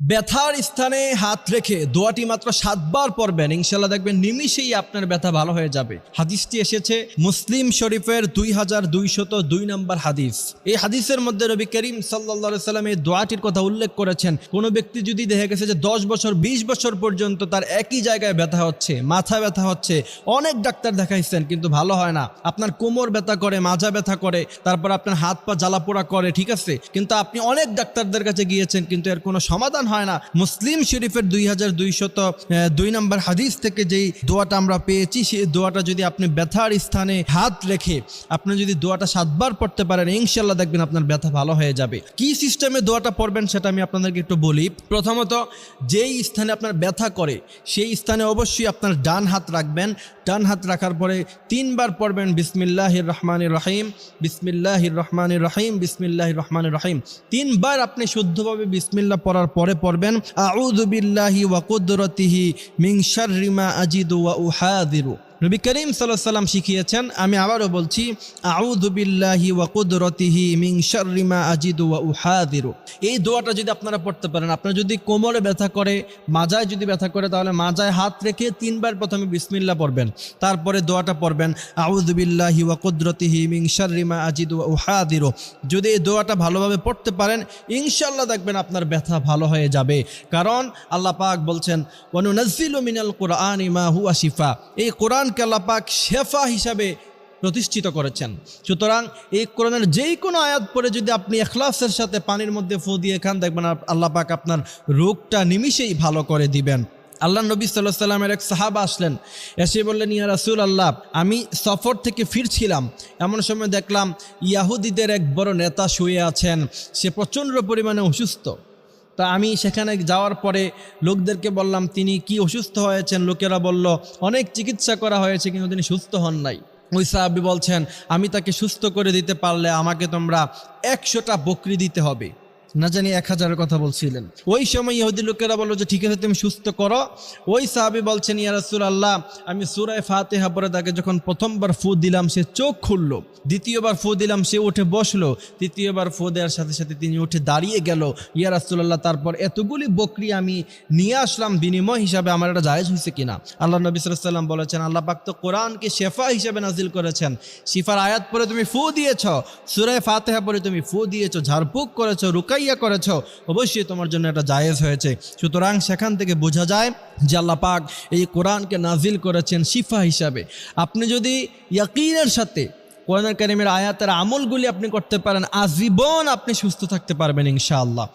ব্যথার স্থানে হাত রেখে দোয়াটি মাত্র সাতবার পড়বেন, ইনশাল্লাহ দেখবেন নিমিষেই আপনার ব্যথা ভালো হয়ে যাবে। হাদিসটি এসেছে মুসলিম শরীফের দুই হাজার দুইশত দুই নম্বর হাদিস। এই হাদিসের মধ্যে রবি করিম সাল্লা সাল্লাম এই দোয়াটির কথা উল্লেখ করেছেন। কোনো ব্যক্তি যদি দেখে গেছে যে দশ বছর, বিশ বছর পর্যন্ত তার একই জায়গায় ব্যথা হচ্ছে, মাথা ব্যথা হচ্ছে, অনেক ডাক্তার দেখাইছেন, কিন্তু ভালো হয় না। আপনার কোমর ব্যথা করে, মাজা ব্যথা করে, তারপর আপনার হাত পা জ্বালাপোড়া করে, ঠিক আছে? কিন্তু আপনি অনেক ডাক্তারদের কাছে গিয়েছেন, কিন্তু এর কোনো সমাধান হয় না। মুসলিম শরীফের দুই হাজার দুইশত দুই নম্বর হাদিস থেকে যেই দোয়াটা আমরা পেয়েছি সেই দোয়াটা যদি আপনি ব্যথার স্থানে হাত রেখে আপনি যদি দোয়াটা সাতবার পড়তে পারেন ইনশাল্লাহ দেখবেন আপনার ব্যথা ভালো হয়ে যাবে। কি সিস্টেমে দোয়াটা পড়বেন সেটা আমি আপনাদেরকে একটু বলি। প্রথমত, যেই স্থানে আপনার ব্যথা করে, সেই স্থানে অবশ্যই আপনার ডান হাত রাখবেন। ডান হাত রাখার পরে তিনবার পড়বেন বিসমিল্লাহির রহমানির রহিম, বিসমিল্লাহির রহমানির রহিম, বিসমিল্লাহির রহমানির রহিম। তিনবার আপনি শুদ্ধভাবে বিসমিল্লা পড়ার পরে পড়বেন, আউযু বিল্লাহি মিংসার রিমা আজিদু ওয়া উহাদিরু। নবী করিম সাল্লাম শিখিয়েছেন, আমি আবারও বলছি, আউযু বিল্লাহি ওয়া কুদরতিহি মিন শাররি মা আজিদু ওয়া উহাদিরু। এই দোয়াটা যদি আপনারা পড়তে পারেন, আপনার যদি কোমরে ব্যথা করে, মাজায় যদি ব্যথা করে, তাহলে মাজায় হাত রেখে তিনবার প্রথমে বিসমিল্লাহ পড়বেন, তারপরে দোয়াটা পড়বেন, আউযু বিল্লাহি ওয়া কুদরতিহি মিন শাররি মা আজিদু ওয়া উহাদিরু। যদি এই দোয়াটা ভালোভাবে পড়তে পারেন ইনশাল্লাহ দেখবেন আপনার ব্যথা ভালো হয়ে যাবে। কারণ আল্লাহ পাক বলছেন ওয়ানুনাজ্জিলু মিনাল কুরআনি মা হুয়া শিফা। এই কোরআনকে আল্লাহ পাক শেফা হিসাবে প্রতিষ্ঠিত করেছেন। সুতরাং এই কোরআনের যেই কোনো আয়াত পরে যদি আপনি এখলাসের সাথে পানির মধ্যে ফু দিয়ে খান, দেখবেন আপ- আল্লাহ পাক আপনার রোগটা নিমিষেই ভালো করে দিবেন। আল্লাহ নবী সাল্লাহ সাল্লামের এক সাহাবা আসলেন, এসে বললেন, ইয়া রাসুল আল্লাহ আমি সফর থেকে ফিরছিলাম। এমন সময় দেখলাম ইয়াহুদিদের এক বড় নেতা শুয়ে আছেন। সে প্রচণ্ড পরিমাণে অসুস্থ। তা আমি সেখানে যাওয়ার পরে লোকদেরকে বললাম, তিনি কি অসুস্থ হয়েছেন? লোকেরা বলল, অনেক চিকিৎসা করা হয়েছে, কিন্তু তিনি সুস্থ হন নাই। ওই সাহাবি বলছেন, আমি তাকে সুস্থ করে দিতে পারলে আমাকে তোমরা একশোটা বকরি দিতে হবে। না জানি এক হাজারের কথা বলছিলেন। ওই সময় ইহুদি লোকেরা বলল যে, ঠিক আছে, তুমি সুস্থ করো। ওই সাহাবি বলছেন, ইয়া রাসূল আল্লাহ আমি সুরায় ফাতেহা পরে তাকে যখন প্রথমবার ফু দিলাম, সে চোখ খুললো। দ্বিতীয়বার ফু দিলাম, সে উঠে বসল। তৃতীয়বার ফু দেওয়ার সাথে সাথে তিনি উঠে দাঁড়িয়ে গেল। ইয়া রাসূলুল্লাহ, তারপর এতগুলি বকরি আমি নিয়ে আসলাম, বিনিময় হিসাবে আমার এটা জায়েজ হয়েছে কিনা? আল্লাহ নবী সাল্লাম বলেছেন, আল্লাহ পাক তো কোরআনকে শেফা হিসাবে নাজিল করেছেন। শিফার আয়াত পরে তুমি ফু দিয়েছ, সুরায় ফাতেহা পরে তুমি ফু দিয়েছ, ঝাড়ফুঁক করেছ রুকাইয়া করেছ, অবশ্যই তোমার জন্য এটা জায়েজ হয়েছে। সুতরাং সেখান থেকে বোঝা যায় যে আল্লাহ পাক এই কোরআনকে নাজিল করেছেন শিফা হিসাবে। আপনি যদি ইয়াকিনের সাথে কোরআন কারিমের আয়াতের আমলগুলি আপনি করতে পারেন, আজীবন আপনি সুস্থ থাকতে পারবেন ইনশাআল্লাহ।